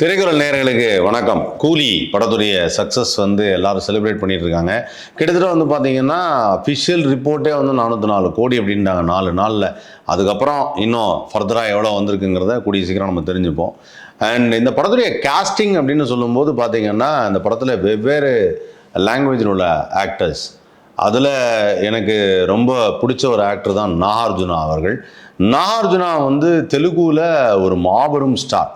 திரைக்குறள் நேர்களுக்கு வணக்கம். கூலி படத்துடைய சக்ஸஸ் வந்து எல்லாரும் செலிப்ரேட் பண்ணிட்டு இருக்காங்க கிட்டத்தட்ட வந்து பார்த்தீங்கன்னா அஃபிஷியல் ரிப்போர்ட்டே வந்து நானூற்றி நாலு கோடி அப்படின்றாங்க. நாலு நாளில். அதுக்கப்புறம் இன்னும் ஃபர்தராக எவ்வளோ வந்திருக்குங்கிறத கூடிய சீக்கிரம் நம்ம தெரிஞ்சுப்போம். அண்ட் இந்த படத்துடைய காஸ்டிங் அப்படின்னு சொல்லும்போது பார்த்தீங்கன்னா இந்த படத்தில் வெவ்வேறு லாங்குவேஜில் உள்ள ஆக்டர்ஸ் அதில் எனக்கு ரொம்ப பிடிச்ச ஒரு ஆக்டர் தான் நாகார்ஜுனா அவர்கள். நாகார்ஜுனா வந்து தெலுங்குவில் ஒரு மாபெரும் ஸ்டார்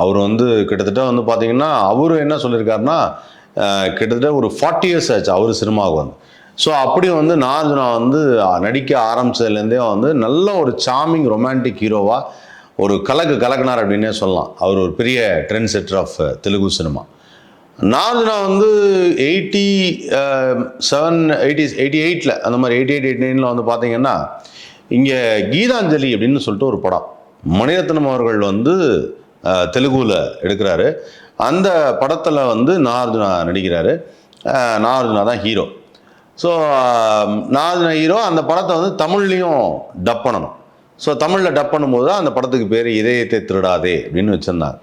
அவர் வந்து கிட்டத்தட்ட வந்து பார்த்தீங்கன்னா அவர் என்ன சொல்லியிருக்காருன்னா கிட்டத்தட்ட ஒரு ஃபார்ட்டி இயர்ஸ் ஆச்சு அவர் சினிமாவுக்கு வந்து. ஸோ அப்படி வந்து நாஜுனா வந்து நடிக்க ஆரம்பிச்சதுலேருந்தே வந்து நல்ல ஒரு சாமிங் ரொமான்டிக் ஹீரோவாக ஒரு கலக்கு கலக்குனார் அப்படின்னே சொல்லலாம். அவர் ஒரு பெரிய trend setter of Telugu cinema. நாஜுனா வந்து எயிட்டி செவன் எயிட்டி எயிட்டி எயிட்டில் அந்த மாதிரி எயிட்டி எயிட் எயிட்டி நைனில் வந்து பார்த்தீங்கன்னா இங்கே கீதாஞ்சலி அப்படின்னு சொல்லிட்டு ஒரு படம். மணிரத்னம் அவர்கள் வந்து அஹ், தெலுங்குல எடுக்கிறாரு. அந்த படத்தில் வந்து நாகார்ஜுனா நடிக்கிறாரு. நார்ஜுனா நாகார்ஜுனா தான் ஹீரோ. ஸோ நாகார்ஜுனா ஹீரோ அந்த படத்தை வந்து தமிழ்லேயும் டப் பண்ணணும். ஸோ தமிழில் டப் பண்ணும்போது தான் அந்த படத்துக்கு பேர் இதயத்தை திருடாதே அப்படின்னு வச்சுருந்தாங்க.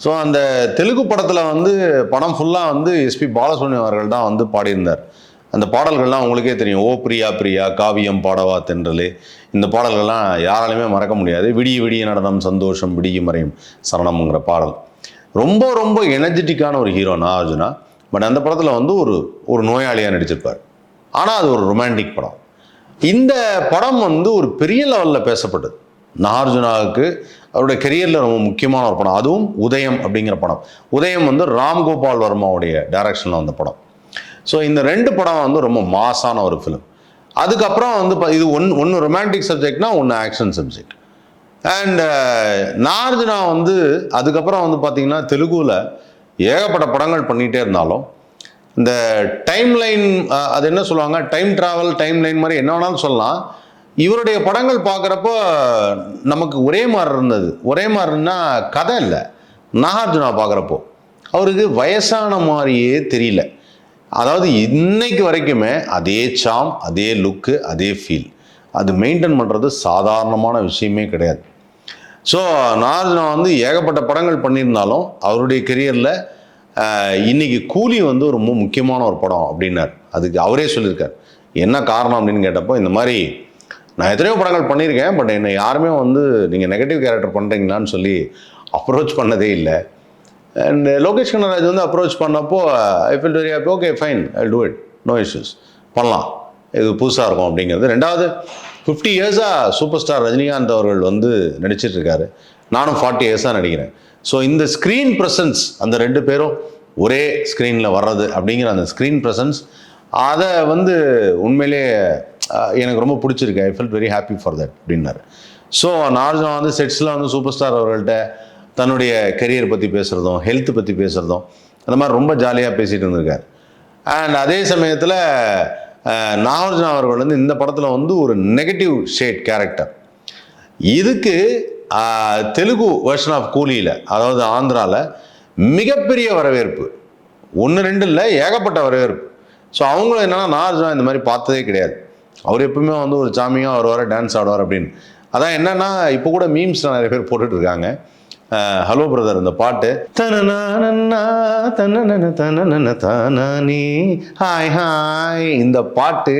ஸோ அந்த தெலுங்கு படத்தில் வந்து படம் ஃபுல்லாக வந்து எஸ்பி பாலசுப்ரமணியம் அவர்கள் தான் வந்து பாடியிருந்தார். அந்த பாடல்கள்லாம் உங்களுக்கே தெரியும். ஓ பிரியா பிரியா காவியம் பாடவா தென்றலே. இந்த பாடல்கள்லாம் யாராலையுமே மறக்க முடியாது. விடிய விடிய நடனம் சந்தோஷம் விடிய மறையும் சரணம்ங்கிற பாடல். ரொம்ப ரொம்ப எனர்ஜெட்டிக்கான ஒரு ஹீரோ நாகார்ஜுனா பட் அந்த படத்தில் வந்து ஒரு ஒரு நோயாளியாக நடிச்சிருப்பார். ஆனால் அது ஒரு ரொமான்டிக் படம். இந்த படம் வந்து ஒரு பெரிய லெவலில் பேசப்பட்டது. நாகார்ஜுனாவுக்கு அவருடைய கெரியரில் ரொம்ப முக்கியமான ஒரு படம். அதுவும் உதயம் அப்படிங்கிற படம். உதயம் வந்து ராம்கோபால் வர்மாவுடைய டைரக்ஷனில் வந்த படம். ஸோ இந்த ரெண்டு படம் வந்து ரொம்ப மாசான ஒரு ஃபிலிம் அதுக்கப்புறம் வந்து பா- இது ஒன் ஒன்று ரொமான்டிக் சப்ஜெக்ட்னா ஒன்று ஆக்ஷன் சப்ஜெக்ட் அண்ட் நார்ஜுனா வந்து அதுக்கப்புறம் வந்து பார்த்தீங்கன்னா தெலுங்குல ஏகப்பட்ட படங்கள் பண்ணிகிட்டே இருந்தாலும் இந்த டைம் லைன் அது என்ன சொல்லுவாங்க? டைம் ட்ராவல் டைம் லைன் மாதிரி என்ன வேணாலும் சொல்லலாம். இவருடைய படங்கள் பார்க்குறப்போ நமக்கு ஒரே மாதிரி இருந்தது. ஒரே மாதிரின்னா கதை இல்லை. நாகார்ஜுனா பார்க்குறப்போ அவருக்கு வயசான மாதிரியே தெரியல. அதாவது இன்னைக்கு வரைக்குமே அதே சாம் அதே லுக்கு அதே ஃபீல் அது மெயின்டைன் பண்ணுறது சாதாரணமான விஷயமே கிடையாது. ஸோ நான் வந்து ஏகப்பட்ட படங்கள் பண்ணியிருந்தாலும் அவருடைய கெரியரில் இன்னைக்கு கூலி வந்து ஒரு ரொம்ப முக்கியமான ஒரு படம் அப்படின்னார். அதுக்கு அவரே சொல்லியிருக்கார். என்ன காரணம் அப்படின்னு கேட்டப்போ இந்த மாதிரி நான் எத்தனையோ படங்கள் பண்ணியிருக்கேன் பட் என்னை யாருமே வந்து நீங்கள் நெகட்டிவ் கேரக்டர் பண்ணுறீங்களான்னு சொல்லி அப்ரோச் பண்ணதே இல்லை. அண்ட் லோகேஷ் கனராஜ் வந்து அப்ரோச் பண்ணப்போ I feel very happy okay fine I do it no issues பண்ணலாம். இது புதுசாக இருக்கும் அப்படிங்கிறது. ரெண்டாவது ஃபிஃப்டி இயர்ஸாக சூப்பர் ஸ்டார் ரஜினிகாந்த் அவர்கள் வந்து நடிச்சிட்ருக்காரு நானும் ஃபார்ட்டி இயர்ஸாக நடிக்கிறேன். ஸோ இந்த ஸ்க்ரீன் ப்ரெசன்ஸ் அந்த ரெண்டு பேரும் ஒரே ஸ்க்ரீனில் வர்றது அப்படிங்கிற அந்த ஸ்க்ரீன் ப்ரெசன்ஸ் அதை வந்து உண்மையிலே எனக்கு ரொம்ப பிடிச்சிருக்கு. I feel very happy for that அப்படின்னாரு. ஸோ நார்ஜனா வந்து செட்ஸில் வந்து சூப்பர் ஸ்டார் அவர்கள்ட்ட தன்னுடைய கெரியர் பற்றி பேசுகிறதும் ஹெல்த் பற்றி பேசுகிறதும் அந்த மாதிரி ரொம்ப ஜாலியாக பேசிகிட்டு இருந்திருக்கார். அண்ட் அதே சமயத்தில் நாகார்ஜுனா அவர்கள் வந்து இந்த படத்தில் வந்து ஒரு நெகட்டிவ் ஷேட் கேரக்டர் இதுக்கு தெலுங்கு வெர்ஷன் ஆஃப் கூலியில் அதாவது ஆந்திராவில் மிகப்பெரிய வரவேற்பு. ஒன்று ரெண்டு இல்லை ஏகப்பட்ட வரவேற்பு. ஸோ அவங்களும் என்னென்னா நாகார்ஜுனா இந்த மாதிரி பார்த்ததே கிடையாது. அவர் எப்பவுமே வந்து ஒரு சாமியாக வருவார் டான்ஸ் ஆடுவார் அப்படின்னு. அதான் என்னென்னா இப்போ கூட மீம்ஸ் நிறைய பேர் போட்டுட்ருக்காங்க ஹலோ பிரதர் இந்த பாட்டு. தானானே, ஹாய் ஹாய். இந்த பாட்டு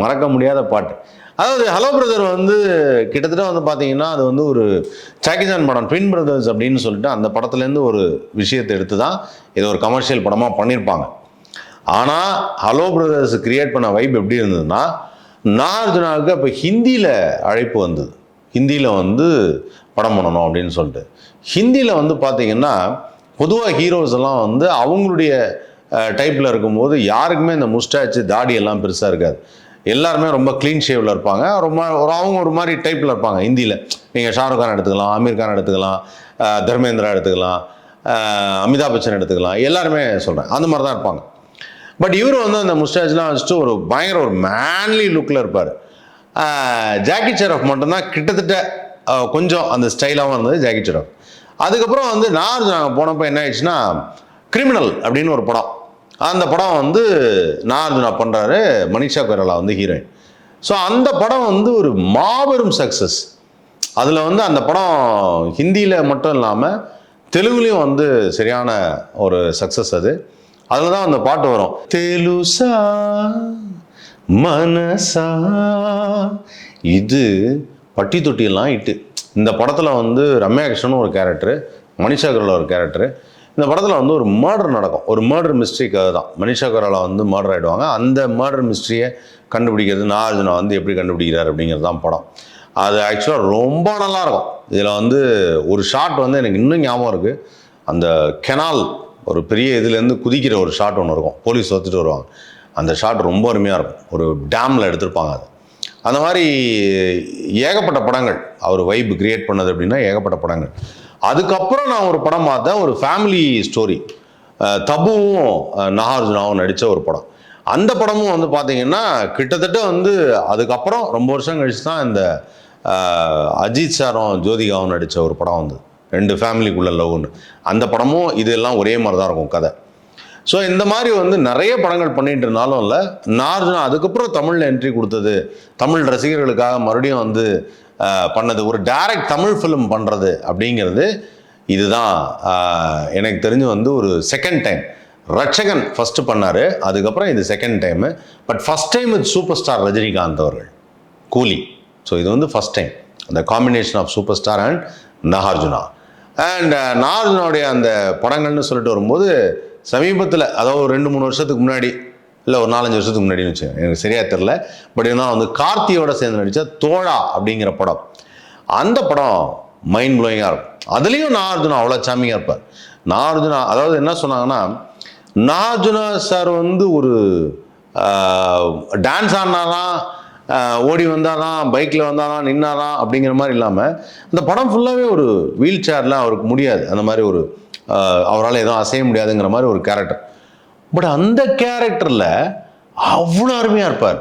மறக்க முடியாத பாட்டு. அதாவது ஹலோ பிரதர் வந்து கிட்டத்தட்ட வந்து பார்த்தீங்கன்னா அது வந்து ஒரு சாக்கிசான் படம் ட்வின் பிரதர்ஸ் அப்படின்னு சொல்லிட்டு அந்த படத்துலேருந்து ஒரு விஷயத்தை எடுத்து தான் இது ஒரு கமர்ஷியல் படமாக பண்ணியிருப்பாங்க. ஆனால் ஹலோ பிரதர்ஸ் கிரியேட் பண்ண வைப் எப்படி இருந்ததுன்னா நாகார்ஜுனாவுக்கு அப்போ ஹிந்தியில் அழைப்பு வந்தது. ஹிந்தியில் வந்து படம் பண்ணணும் அப்படின்னு சொல்லிட்டு. ஹிந்தியில் வந்து பார்த்தீங்கன்னா பொதுவாக ஹீரோஸ் எல்லாம் வந்து அவங்களுடைய டைப்பில் இருக்கும்போது யாருக்குமே இந்த முஸ்டாச்சு தாடி எல்லாம் பெருசாக இருக்காது. எல்லாருமே ரொம்ப க்ளீன் ஷேவில் இருப்பாங்க. ரொம்ப ஒரு அவங்க ஒரு மாதிரி டைப்பில் இருப்பாங்க ஹிந்தியில். நீங்கள் ஷாருக் கான் எடுத்துக்கலாம் ஆமீர் கான் எடுத்துக்கலாம் தர்மேந்திரா எடுத்துக்கலாம் அமிதாப் பச்சன் எடுத்துக்கலாம். எல்லாருமே சொல்கிறேன் அந்த மாதிரி தான் இருப்பாங்க. பட் இவர் வந்து அந்த முஸ்டாச்லாம் வச்சுட்டு ஒரு பயங்கர ஒரு மேன்லி லுக்கில் இருப்பார். ஜாக்கி ஷெரஃப் மட்டும்தான் கிட்டத்தட்ட கொஞ்சம் அந்த ஸ்டைலாகவும் இருந்தது ஜாக்கி ஷெரஃப் அதுக்கப்புறம் வந்து நான் நாங்கள் போனப்போ என்ன ஆயிடுச்சுன்னா கிரிமினல் அப்படின்னு ஒரு படம். அந்த படம் வந்து நாகார்ஜுனா பண்ணுறாரு மனிஷா கொய்ராலா வந்து ஹீரோயின் ஸோ அந்த படம் வந்து ஒரு மாபெரும் சக்ஸஸ் அதில் வந்து அந்த படம் ஹிந்தியில் மட்டும் இல்லாமல் தெலுங்குலேயும் வந்து சரியான ஒரு சக்ஸஸ் அது. அதில் தான் அந்த பாட்டு வரும் தெலுசா மனசா? இது பட்டி தொட்டியெல்லாம் இட்டு. இந்த படத்தில் வந்து ரம்யா கிருஷ்ணன் ஒரு கேரக்டரு மனிஷா கரோலா ஒரு கேரக்டரு இந்த படத்தில் வந்து ஒரு மர்டர் நடக்கும். ஒரு மர்டர் மிஸ்ட்ரிக்காக தான் மனிஷா கரோலா வந்து மர்டர் ஆகிடுவாங்க அந்த மர்டர் மிஸ்ட்ரியை கண்டுபிடிக்கிறது நாகார்ஜுனா வந்து எப்படி கண்டுபிடிக்கிறார் அப்படிங்கிறது தான் படம். அது ஆக்சுவலாக ரொம்ப நல்லா இருக்கும். இதில் வந்து ஒரு ஷாட் வந்து எனக்கு இன்னும் ஞாபகம் இருக்குது அந்த கெனால் ஒரு பெரிய இதுலேருந்து குதிக்கிற ஒரு ஷாட் ஒன்று இருக்கும். போலீஸ் ஒத்துட்டு வருவாங்க. அந்த ஷாட் ரொம்ப அருமையாக இருக்கும். ஒரு டேமில் எடுத்திருப்பாங்க அது. அந்த மாதிரி ஏகப்பட்ட படங்கள் அவர் வைப் கிரியேட் பண்ணது அப்படின்னா ஏகப்பட்ட படங்கள். அதுக்கப்புறம் நான் ஒரு படம் பார்த்தேன் ஒரு ஃபேமிலி ஸ்டோரி தபுவும் நாகார்ஜுனாவும் நடித்த ஒரு படம். அந்த படமும் வந்து பார்த்தீங்கன்னா கிட்டத்தட்ட வந்து அதுக்கப்புறம் ரொம்ப வருஷம் கழிச்சு தான் இந்த அஜித் சாரும் ஜோதிகாவும் நடித்த ஒரு படம் வந்து ரெண்டு ஃபேமிலிக்குள்ள லவ்னு அந்த படமும் இதெல்லாம் ஒரே மாதிரி தான் இருக்கும் கதை. ஸோ இந்த மாதிரி வந்து நிறைய படங்கள் பண்ணிட்டு இருந்தாலும் இல்லை. நார்ஜுனா அதுக்கப்புறம் தமிழில் என்ட்ரி கொடுத்தது. தமிழ் ரசிகர்களுக்காக மறுபடியும் வந்து பண்ணது. ஒரு டைரக்ட் தமிழ் ஃபிலிம் பண்ணுறது அப்படிங்கிறது இதுதான். எனக்கு தெரிஞ்சு வந்து ஒரு செகண்ட் டைம் ரட்சகன் ஃபஸ்ட்டு பண்ணார். அதுக்கப்புறம் இது second time but first time இது சூப்பர் ஸ்டார் ரஜினிகாந்த் அவர்கள். கூலி. ஸோ இது வந்து ஃபஸ்ட் டைம் அந்த combination of super star and Nagarjuna and நாகார்ஜுனாவுடைய அந்த படங்கள்னு சொல்லிட்டு வரும்போது சமீபத்தில் அதாவது ஒரு ரெண்டு மூணு வருஷத்துக்கு முன்னாடி இல்லை ஒரு நாலஞ்சு வருஷத்துக்கு முன்னாடின்னு வச்சுக்கோங்க எனக்கு சரியாக தெரில பட் இருந்தாலும் வந்து கார்த்தியோட சேர்ந்து நடித்த தோழா அப்படிங்கிற படம். அந்த படம் மைண்ட் ப்ளோயிங்காக இருக்கும். அதுலேயும் நாகார்ஜுனா அவ்வளோ சாமியாக இருப்பார். நாகார்ஜுனா அதாவது என்ன சொன்னாங்கன்னா நாகார்ஜுனா சார் வந்து ஒரு டான்ஸ் ஆடினாலாம் ஓடி வந்தாதான் பைக்கில் வந்தாதான் நின்னாதான் அப்படிங்கிற மாதிரி இல்லாமல் அந்த படம் ஃபுல்லாகவே ஒரு வீல் சேர்லாம் அவருக்கு முடியாது. அந்த மாதிரி ஒரு அவரால் எதுவும் அசைய முடியாதுங்கிற மாதிரி ஒரு கேரக்டர் பட் அந்த கேரக்டரில் அவ்வளோ அருமையாக இருப்பார்.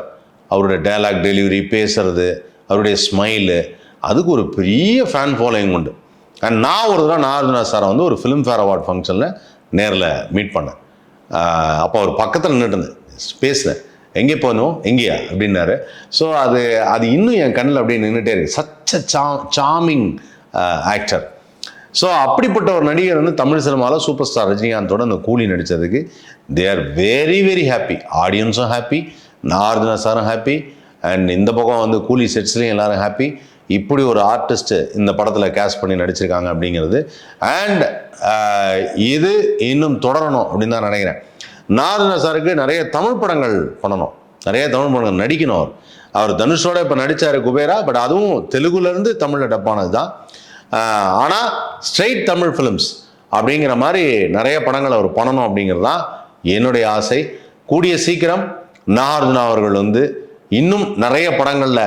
அவருடைய டயலாக் டெலிவரி பேசுறது அவருடைய ஸ்மைலு அதுக்கு ஒரு பெரிய ஃபேன் ஃபாலோயிங் உண்டு. அண்ட் நான் ஒரு தடவை நாகார்ஜுனா சாரை வந்து ஒரு ஃபிலிம்ஃபேர் அவார்ட் ஃபங்க்ஷனில் நேரில் மீட் பண்ணேன். அப்போ அவர் பக்கத்தில் நின்றுட்டு இருந்தேன் பேசினேன். எங்கே போகணும் எங்கேயா அப்படின்னாரு. ஸோ அது அது இன்னும் என் கண்ணில் அப்படியே நின்றுட்டே இருக்கு. சச்ச சா சாமிங் ஆக்டர் ஸோ அப்படிப்பட்ட ஒரு நடிகர் வந்து தமிழ் சினிமாவில் சூப்பர் ஸ்டார் ரஜினிகாந்தோட அந்த Coolie நடித்ததுக்கு they are very very happy ஆடியன்ஸும் happy Nagarjuna சாரும் ஹாப்பி அண்ட் இந்த பக்கம் வந்து கூலி செட்ஸ்லேயும் எல்லாரும் ஹாப்பி இப்படி ஒரு ஆர்டிஸ்ட் இந்த படத்தில் கேஸ்ட் பண்ணி நடிச்சிருக்காங்க அப்படிங்கிறது. அண்ட் இது இன்னும் தொடரணும் அப்படின்னு தான் நினைக்கிறேன். நார்ஜுனா சாருக்கு நிறைய தமிழ் படங்கள் பண்ணணும். நிறைய தமிழ் படங்கள் நடிக்கணும் அவர். அவர் தனுஷோட இப்போ நடித்தார் குபேரா பட் அதுவும் தெலுங்குலேருந்து தமிழில் டப்பானது தான் ஆனால் ஸ்ட்ரெயிட் தமிழ் ஃபிலிம்ஸ் அப்படிங்கிற மாதிரி நிறைய படங்கள் அவர் பண்ணணும் அப்படிங்கிறது தான் என்னுடைய ஆசை. கூடிய சீக்கிரம் நாகார்ஜுனா அவர்கள் வந்து இன்னும் நிறைய படங்களில்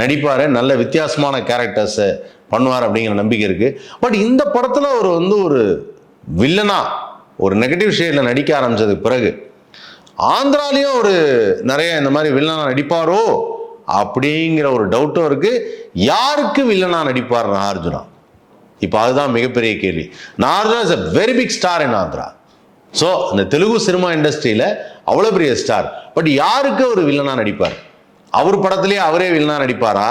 நடிப்பார். நல்ல வித்தியாசமான கேரக்டர்ஸை பண்ணுவார் அப்படிங்கிற நம்பிக்கை இருக்குது பட் இந்த படத்தில் அவர் வந்து ஒரு வில்லனா ஒரு நெகட்டிவ் ஷேடில் நடிக்க ஆரம்பிச்சதுக்கு பிறகு ஆந்திராலையும் ஒரு நிறைய இந்த மாதிரி வில்லனா நடிப்பாரோ அப்படிங்கிற ஒரு டவுட்டும் இருக்குது யாருக்கு வில்லனா நடிப்பார் நாகார்ஜுனா? இப்போ அதுதான் மிகப்பெரிய கேள்வி. Nagarjuna is a very big star in Andhra. So இந்த தெலுங்கு சினிமா இண்டஸ்ட்ரியில் அவ்வளோ பெரிய ஸ்டார் பட் யாருக்கு ஒரு வில்லனாக நடிப்பார்? அவர் படத்துலேயே அவரே வில்லனா நடிப்பாரா?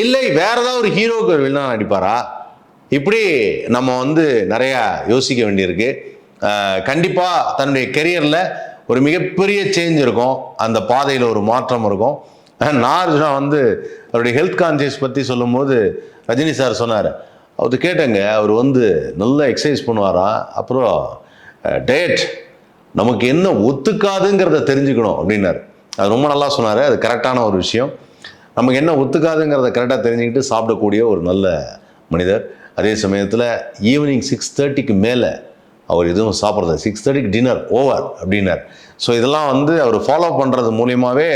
இல்லை வேற ஏதாவது ஒரு ஹீரோவுக்கு ஒரு வில்லனா நடிப்பாரா? இப்படி நம்ம வந்து நிறையா யோசிக்க வேண்டியிருக்கு. கண்டிப்பாக தன்னுடைய கெரியரில் ஒரு மிகப்பெரிய சேஞ்ச் இருக்கும். அந்த பாதையில் ஒரு மாற்றம் இருக்கும். நார்ஜுனா வந்து அவருடைய ஹெல்த் கான்சியஸ் பற்றி சொல்லும்போது ரஜினி சார் சொன்னார். அவர் கேட்டேங்க அவர் வந்து நல்லா எக்ஸசைஸ் பண்ணுவாரா? அப்புறம் டயட் நமக்கு என்ன ஒத்துக்காதுங்கிறத தெரிஞ்சுக்கணும் அப்படின்னாரு. அது ரொம்ப நல்லா சொன்னார் அது கரெக்டான ஒரு விஷயம். நமக்கு என்ன ஒத்துக்காதுங்கிறத கரெக்டாக தெரிஞ்சுக்கிட்டு சாப்பிடக்கூடிய ஒரு நல்ல மனிதர். அதே சமயத்தில் ஈவினிங் சிக்ஸ் தேர்ட்டிக்கு மேலே அவர் எதுவும் சாப்பிட்றது சிக்ஸ் தேர்ட்டிக்கு டின்னர் ஓவர் அப்படின்னார். ஸோ இதெல்லாம் வந்து அவர் ஃபாலோ பண்ணுறது மூலியமாகவே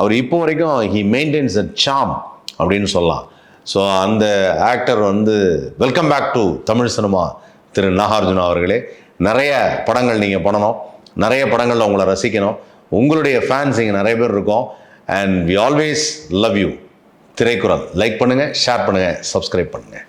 அவர் இப்போ வரைக்கும் ஹி மெயின்டைன்ஸ் அ சாம் அப்படின்னு சொல்லலாம். ஸோ அந்த ஆக்டர் வந்து welcome back to Tamil cinema Thiru Nagarjuna அவர்களே. நிறைய படங்கள் நீங்கள் பண்ணணும். நிறைய படங்களில் உங்களை ரசிக்கணும். உங்களுடைய ஃபேன்ஸ் இங்கே நிறைய பேர் இருக்கோம். And we always love you Thiraikkural like பண்ணுங்கள் ஷேர் பண்ணுங்கள் சப்ஸ்கிரைப் பண்ணுங்கள்